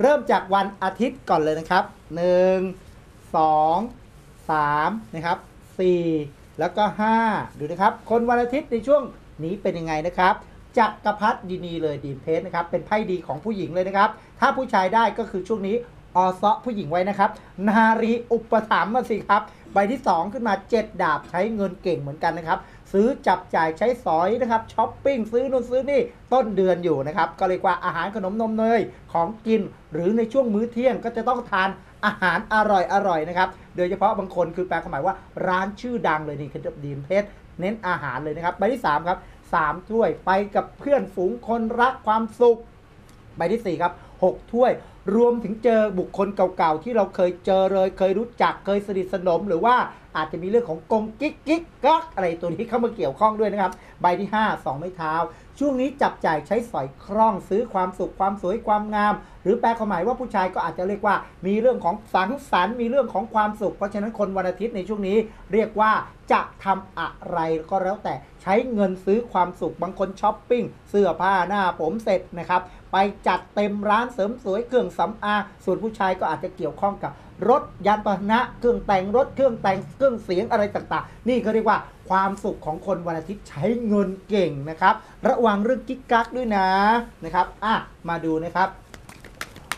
เริ่มจากวันอาทิตย์ก่อนเลยนะครับ 1 2 3นะครับ4 แล้วก็ 5 ดูนะครับ คนวันอาทิตย์ในช่วงนี้เป็นยังไงนะครับจักรพัฒดินีเลยดีเพสนะครับเป็นไพ่ดีของผู้หญิงเลยนะครับ ถ้าผู้ชายได้ก็คือช่วงนี้ออซาะผู้หญิงไว้นะครับ นารีอุปถัมภ์มาสิครับ ใบที่ 2 ขึ้นมา 7 ดาบใช้เงินเก่งเหมือนกันนะครับ ซื้อจับจ่ายใช้สอยนะครับช้อปปิ้งซื้อนู่นซื้อนี่ต้นเดือนอยู่นะครับก็เรียกว่าอาหารขนมนมเนยของกิน หรือในช่วงมื้อเที่ยงก็จะต้องทานอาหารอร่อยอร่อยนะครับโดยเฉพาะบางคนคือแปลความหมายว่าร้านชื่อดังเลยนี่คือดีมเพชรเน้นอาหารเลยนะครับใบที่3ครับ3ถ้วยไปกับเพื่อนฝูงคนรักความสุขใบที่4ครับ6ถ้วยรวมถึงเจอบุคคลเก่าๆ ที่เราเคยเจอเลย เคยรู้จักเคยสนิทสนมหรือว่า อาจจะมีเรื่องของกงกิ๊กกิ๊กกักอะไรตัวนี้เข้ามาเกี่ยวข้องด้วยนะครับ ใบที่ 5 2 ไม้เท้า ช่วงนี้จับจ่ายใช้สอยคล่องซื้อความสุขความสวยความงาม หรือแปลความหมายว่าผู้ชายก็อาจจะเรียกว่า มีเรื่องของสังสรรค์มีเรื่องของความสุข เพราะฉะนั้นคนวันอาทิตย์ในช่วงนี้เรียกว่าจะทำอะไรก็แล้วแต่ใช้เงินซื้อความสุขบางคนช้อปปิ้งเสื้อผ้าหน้าผมเสร็จนะครับ ไปจัดเต็มร้านเสริมสวยเครื่องสำอางส่วนผู้ชายก็อาจจะเกี่ยวข้องกับรถยานพาหนะเครื่องแต่งรถเครื่องแต่งเครื่องเสียงอะไรต่างๆ นี่เขาเรียกว่าความสุขของคนวันอาทิตย์ใช้เงินเก่งนะครับ ระวังเรื่องกิ๊กกักด้วยนะนะครับอะมาดูนะครับ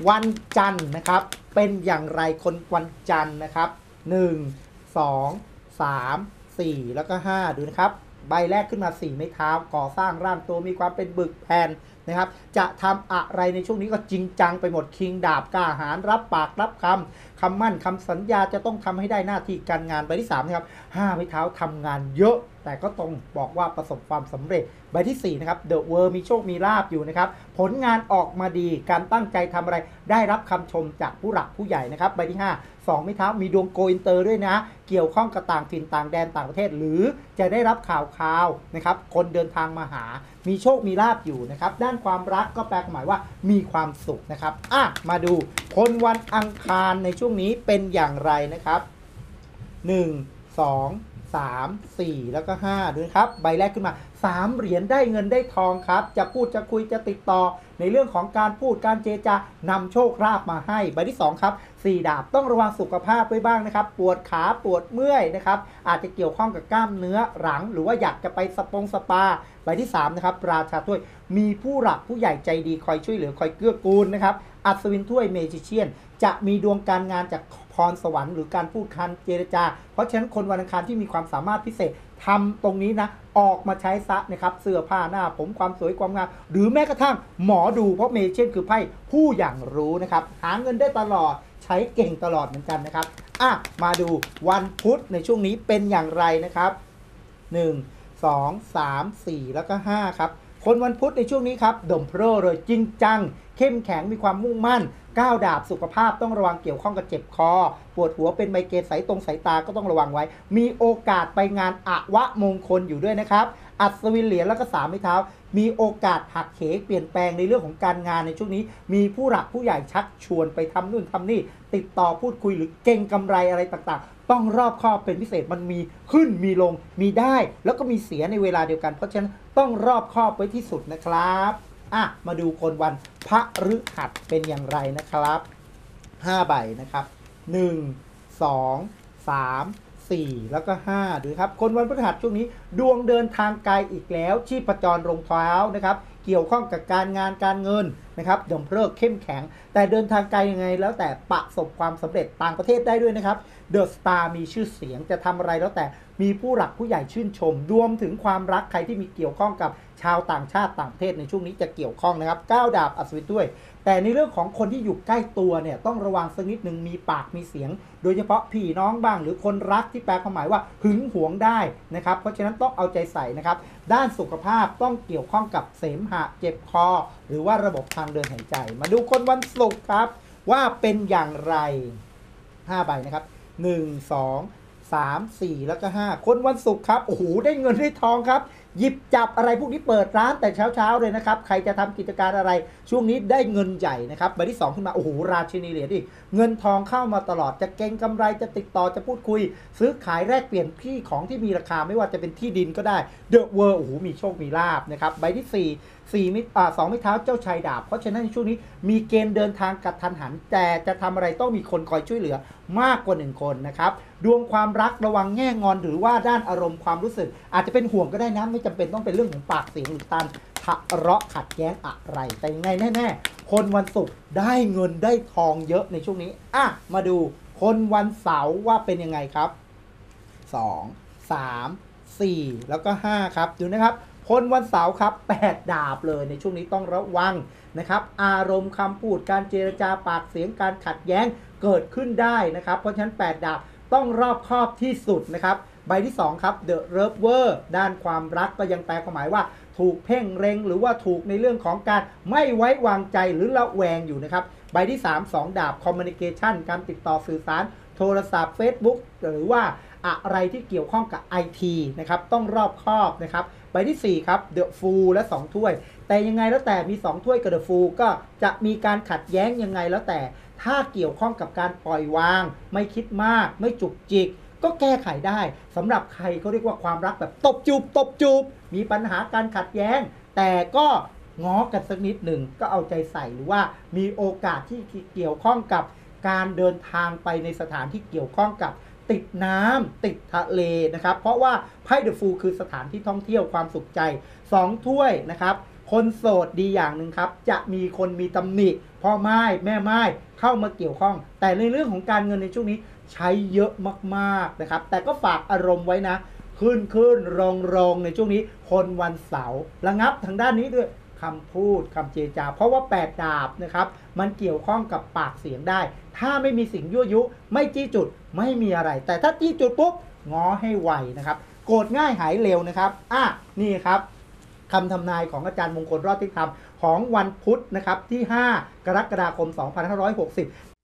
วันจันทร์นะครับ เป็นอย่างไรคนวันจันทร์นะครับ 1 2 3 4 แล้วก็ 5 ดูนะครับ ใบแรกขึ้นมา 4 ไม้เท้าก่อสร้างร่างตัวมีความเป็นบึกแผ่น นะครับ จะทำอะไรในช่วงนี้ก็จริงจังไปหมดคิงดาบกล้าหาญรับปากรับคำคำมั่นคำสัญญาจะต้องทำให้ได้หน้าที่การงานใบที่3นะครับ5ไม้เท้าทำงานเยอะแต่ก็ต้องบอกว่าประสบความสำเร็จใบที่ 4 นะครับเดอะเวอร์มีโชคมีลาบอยู่นะครับ ผลงานออกมาดีการตั้งใจทำอะไร ได้รับคำชมจากผู้หลักผู้ใหญ่นะครับ ใบที่ 5 2ไม้เท้ามีดวงโกอินเตอร์ด้วยนะ เกี่ยวข้องกับต่างถิ่นต่างแดนต่างประเทศ หรือจะได้รับข่าวข่าวนะครับคนเดินทางมาหา มีโชคมีลาบอยู่นะครับด้านความรักก็แปลความหมายว่ามีความสุขนะครับอะมาดูคนวันอังคารในช่วงนี้เป็นอย่างไรนะครับ 1 2 3 4 แล้วก็ 5ดูนะครับ ใบแรกขึ้นมา 3 เหรียญได้เงินได้ทองครับ จะพูดจะคุยจะติดต่อ ในเรื่องของการพูดการเจจานำโชคลาภมาให้ ใบที่ 2 ครับ 4 ดาบต้องระวังสุขภาพไว้บ้างนะครับ ปวดขาปวดเมื่อยนะครับ อาจจะเกี่ยวข้องกับกล้ามเนื้อหลัง หรือว่าอยากจะไปสปงสปา ใบที่ 3 นะครับ ราชาถ้วยมีผู้หลักผู้ใหญ่ใจดีคอยช่วยเหลือคอยเกื้อกูลนะครับอัศวินถ้วยเมจิเชียน จะมีดวงการงานจากพรสวรรค์หรือการพูดคันเจรจา เพราะฉะนั้นคนวันอังคารที่มีความสามารถพิเศษทำตรงนี้นะ ออกมาใช้ซะนะครับ เสื้อผ้าหน้าผมความสวยความงาม หรือแม้กระทั่งหมอดูเพราะเมเช่นคือไพ่ผู้อย่างรู้นะครับ หาเงินได้ตลอดใช้เก่งตลอดเหมือนกันนะครับอะมาดูวันพุธในช่วงนี้เป็นอย่างไรนะครับ 1 2 3 4 แล้วก็ 5 ครับ คนวันพุธในช่วงนี้ครับดมโพรเลยจริงจัง เข้มแข็งมีความมุ่งมั่นก้าวดาบสุขภาพต้องระวังเกี่ยวข้องกับเจ็บคอ ปวดหัวเป็นไมเกรนสายตรงสายตาก็ต้องระวังไว้ มีโอกาสไปงานอวะมงคลอยู่ด้วยนะครับ อัศวินเหรียญแล้วก็สามไม้เท้า มีโอกาสหักเหเปลี่ยนแปลงในเรื่องของการงานในช่วงนี้ มีผู้หลักผู้ใหญ่ชักชวนไปทำนู่นทำนี่ ติดต่อพูดคุยหรือเก่งกำไรอะไรต่างๆ ต้องรอบคอบเป็นพิเศษมันมีขึ้นมีลง มีได้ แล้วก็มีเสียในเวลาเดียวกัน เพราะฉะนั้นต้องรอบคอบไว้ที่สุดนะครับ อะมาดูคนวันพระฤหัสเป็นอย่างไรนะครับ 5 ใบนะครับ 1 2 3 4 แล้วก็ 5 ดูครับ คนวันพฤหัสช่วงนี้ ดวงเดินทางไกลอีกแล้ว ชีพจรลงเท้านะครับ เกี่ยวข้องกับการงานการเงิน นะครับดมเพลิกเข้มแข็ง แต่เดินทางไกลยังไง แล้วแต่ประสบความสำเร็จต่างประเทศได้ด้วยนะครับเดอะสตาร์มีชื่อเสียงจะทำอะไรแล้วแต่มีผู้หลักผู้ใหญ่ชื่นชม รวมถึงความรักใครที่มีเกี่ยวข้องกับชาวต่างชาติต่างประเทศในช่วงนี้จะเกี่ยวข้องนะครับก้าวดาบอัศวินด้วย แต่ในเรื่องของคนที่อยู่ใกล้ตัวเนี่ยต้องระวังสักนิดหนึ่งมีปากมีเสียง โดยเฉพาะพี่น้องบ้างหรือคนรักที่แปลความหมายว่าหึงหวงได้นะครับเพราะฉะนั้นต้องเอาใจใส่นะครับด้านสุขภาพต้องเกี่ยวข้องกับเสมหะเจ็บคอหรือว่าระบบทางเดินหายใจ มาดูคนวันศุกร์ครับ ว่าเป็นอย่างไร 5 ใบนะครับ 1 2 3 4 แล้วก็ 5 คนวันศุกร์ครับ โอ้โห ได้เงินได้ทองครับ หยิบจับอะไรพวกนี้เปิดร้านแต่เช้าๆเลยนะครับ ใครจะทำกิจการอะไร ช่วงนี้ได้เงินใหญ่นะครับใบที่ 2 ขึ้นมา โอ้โห ราชินีเหรียญดิเงินทองเข้ามาตลอดจะเก็งกำไรจะติดต่อจะพูดคุย ซื้อขายแลกเปลี่ยนที่ของที่มีราคาไม่ว่าจะเป็นที่ดินก็ได้เดอะเวิร์โอ้โหมีโชคมีลาบนะครับใบที่สี่มิตรอ่าสองมิตรเท้าเจ้าชายดาบ เพราะฉะนั้นในช่วงนี้มีเกณฑ์เดินทางกระทันหัน แต่จะทำอะไรต้องมีคนคอยช่วยเหลือ มากกว่าหนึ่งคนนะครับ ดวงความรักระวังแง่งอนหรือว่าด้านอารมณ์ความรู้สึก อาจจะเป็นห่วงก็ได้นะ ไม่จำเป็นต้องเป็นเรื่องของปากเสียงหรือการทะเลาะขัดแย้งอะไร แต่ยังไงแน่ๆ คนวันศุกร์ได้เงินได้ทองเยอะในช่วงนี้ อะ มาดูคนวันเสาร์ว่าเป็นยังไงครับ 2 3 4 แล้วก็ 5 ครับดูนะครับคนวันเสาร์ครับ 8 ดาบเลยในช่วงนี้ต้องระวังนะครับ อารมณ์คำพูดการเจรจาปากเสียงการขัดแย้ง เกิดขึ้นได้นะครับ เพราะฉะนั้น 8 ดาบต้องรอบคอบที่สุดนะครับ ใบที่ 2 ครับ The Lover ด้านความรักก็ยังแปลความหมายว่า ถูกเพ่งเร็งหรือว่าถูกในเรื่องของการไม่ไว้วางใจหรือระแวงอยู่นะครับ ใบที่ 3 2 ดาบ Communication การติดต่อสื่อสาร โทรศัพท์ Facebook หรือว่า อะไรที่เกี่ยวข้องกับ IT นะครับต้องรอบคอบนะครับใบทีสี่ 4 ครับ The Fool และ 2 ถ้วย แต่ยังไงแล้วแต่มี 2 ถ้วยกับ The Fool ก็จะมีการขัดแย้งยังไงแล้วแต่ ถ้าเกี่ยวข้องกับการปล่อยวาง ไม่คิดมาก ไม่จุกจิก ก็แก้ไขได้สำหรับใครเขาเรียกว่าความรักแบบตบจูบตบจูบ มีปัญหาการขัดแย้ง แต่ก็ง้อกันสักนิดหนึ่งก็เอาใจใส่หรือว่ามีโอกาสที่เกี่ยวข้องกับการเดินทางไปในสถานที่เกี่ยวข้องกับ ติดน้ำติดทะเลนะครับ เพราะว่าไพ่เดอะฟูคือสถานที่ท่องเที่ยวความสุขใจ 2 ถ้วยนะครับ คนโสดดีอย่างหนึ่งครับ จะมีคนมีตำหนิพ่อไม้แม่ไม้เข้ามาเกี่ยวข้อง แต่ในเรื่องของการเงินในช่วงนี้ใช้เยอะมากๆนะครับ แต่ก็ฝากอารมณ์ไว้นะ ขึ้นขึ้นลงลงในช่วงนี้ คนวันเสาร์ระงับทางด้านนี้ด้วย คำพูดคำเจจา เพราะว่า 8 ดาบนะครับมันเกี่ยวข้องกับปากเสียงได้ ถ้าไม่มีสิ่งยั่วยุ ไม่จี้จุดไม่มีอะไร แต่ถ้าจี้จุดปุ๊บง้อให้ไวนะครับ โกรธง่ายหายเร็วนะครับอะนี่ครับคำทำนายของอาจารย์มงคลรอดทิศธรรมของวันพุธนะครับที่ 5 กรกฎาคม 2560